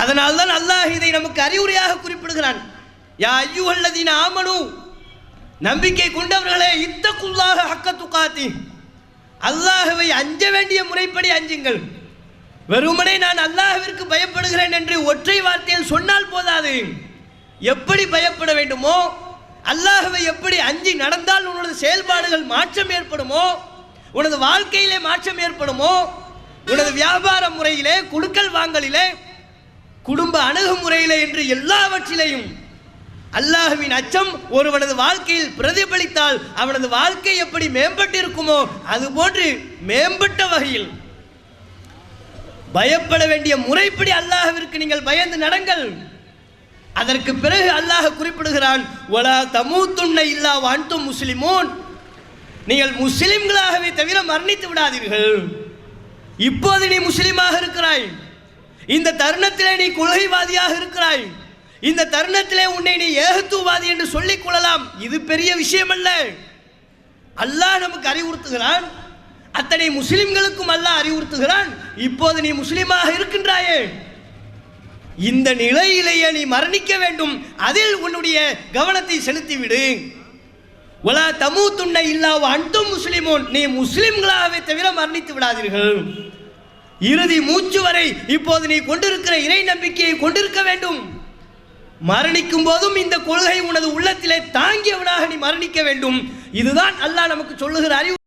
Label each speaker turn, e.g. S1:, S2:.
S1: அதனால்தான் அல்லாஹ் இதை நமக்கு அறிவுரையாக குறிப்பிடுகிறான். யா ஐயுஹல்லதீன ஆமனு நம்பிக்கை கொண்டவர்களே இத்தக்குள்ளாக ஹக்க துக்காத்தி அல்லாஹுவை அஞ்ச வேண்டிய முறைப்படி அஞ்சுங்கள். வெறுமனே நான் அல்லாஹிற்கு பயப்படுகிறேன் என்று ஒற்றை வார்த்தையில் சொன்னால் போதாது. எப்படி பயப்பட வேண்டுமோ அல்லாஹுவை எப்படி அஞ்சி நடந்தால் உனது செயல்பாடுகள் மாற்றம் ஏற்படுமோ உனது வாழ்க்கையிலே மாற்றம் ஏற்படுமோ உனது வியாபார முறையிலே குடுக்கல் வாங்கலிலே குடும்ப அணுகுமுறையில் என்று எல்லாவற்றிலையும் அல்லாஹுவின் அச்சம் ஒருவனது வாழ்க்கையில் பிரதிபலித்தால் அவனது வாழ்க்கை எப்படி மேம்பட்டிருக்குமோ அதுபோன்று மேம்பட்ட வகையில் பயப்பட வேண்டிய முறைப்படி அல்லாஹவிற்கு நீங்கள் பயந்து நடங்கள். அதற்கு பிறகு அல்லாஹ் குறிப்பிடுகிறான் ஒலா தமூத்துன்ன இல்லா வான்தும் முஸ்லிமோன். நீங்கள் முஸ்லிம்களாகவே தவிர மரணித்து விடாதீர்கள். இப்போது நீ முஸ்லிமாக இருக்கிறாய். இந்த தருணத்திலே நீ கொள்கைவாதியாக இருக்கிறாய். இந்த தருணத்திலே உன்னை நீ ஏகத்துவவாதி என்று சொல்லிக் கொள்ளலாம். இது பெரிய விஷயம் அல்ல அல்லாஹ் நமக்கு அறிவுறுத்துகிறான். அத்தனை முஸ்லிம்களுக்கும் அல்லாஹ் அறிவுறுத்துகிறான். இப்போது நீ முஸ்லிமாக இருக்கின்றாயே. இந்த நிலையிலேயே நீ மரணிக்க வேண்டும். அதில் உன்னுடைய கவனத்தை செலுத்திவிடு. ஒலா தமு துண்ணை இல்லாவ அன்தும் முஸ்லிமோன். நீ முஸ்லிம்களாகவே தவிர மரணித்து விடாதீர்கள். இறுதி மூச்சு வரை இப்போது நீ கொண்டிருக்கிற இறை நம்பிக்கையை கொண்டிருக்க வேண்டும். மரணிக்கும் போதும் இந்த கொள்கை உனது உள்ளத்திலே தாங்கியவனாக நீ மரணிக்க வேண்டும். இதுதான் அல்லாஹ் நமக்கு சொல்லுகிற அறிவு.